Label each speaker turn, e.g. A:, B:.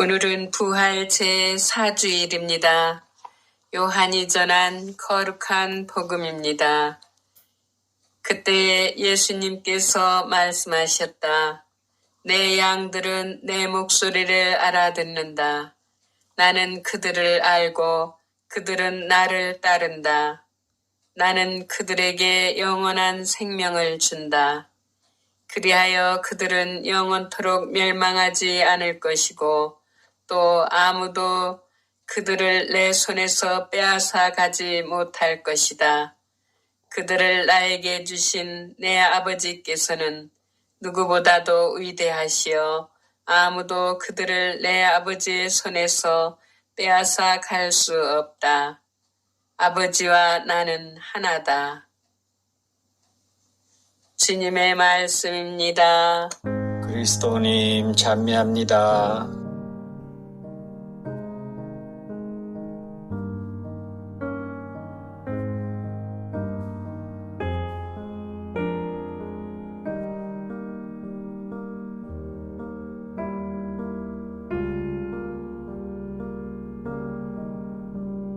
A: 오늘은 부활 제4주일입니다. 요한이 전한 거룩한 복음입니다. 그때 예수님께서 말씀하셨다. 내 양들은 내 목소리를 알아듣는다. 나는 그들을 알고 그들은 나를 따른다. 나는 그들에게 영원한 생명을 준다. 그리하여 그들은 영원토록 멸망하지 않을 것이고 또 아무도 그들을 내 손에서 빼앗아 가지 못할 것이다. 그들을 나에게 주신 내 아버지께서는 누구보다도 위대하시어 아무도 그들을 내 아버지의 손에서 빼앗아 갈 수 없다. 아버지와 나는 하나다. 주님의 말씀입니다.
B: 그리스도님 찬미합니다.